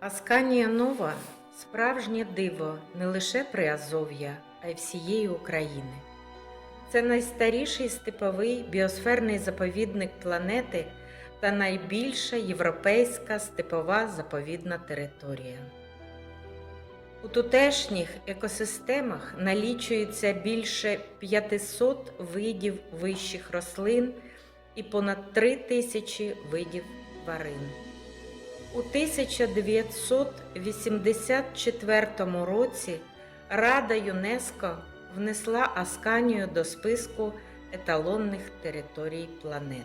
Асканія Нова справжнє диво не лише Приазов'я, а й всієї України. Це найстаріший степовий біосферний заповідник планети та найбільша європейська степова заповідна територія. У тутешніх екосистемах налічується більше 500 видів вищих рослин і понад 3 тисячі видів тварин. У 1984 році Рада ЮНЕСКО внесла Асканію до списку еталонних територій планети.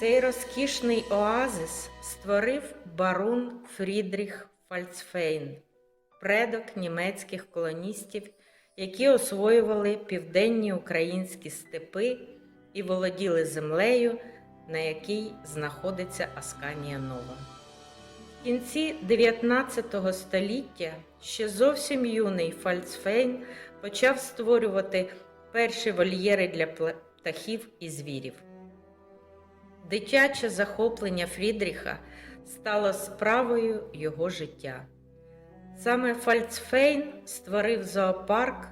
Цей розкішний оазис створив барон Фрідріх Фальцфейн, предок німецьких колоністів, які освоювали південні українські степи і володіли землею, на якій знаходиться Асканія Нова. В кінці 19 століття ще зовсім юний Фальцфейн почав створювати перші вольєри для птахів і звірів. Дитяче захоплення Фрідріха стало справою його життя. Саме Фальцфейн створив зоопарк,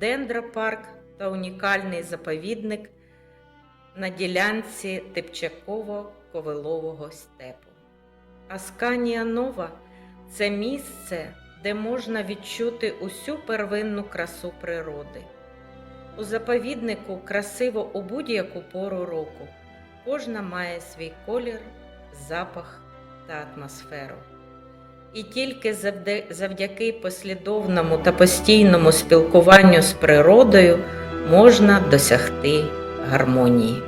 дендропарк та унікальний заповідник на ділянці Типчаково-Ковилового степу. Асканія Нова це місце, де можна відчути усю первинну красу природи. У заповіднику красиво у будь-яку пору року. Кожна має свій колір, запах та атмосферу. І тільки завдяки послідовному та постійному спілкуванню з природою можна досягти гармонії.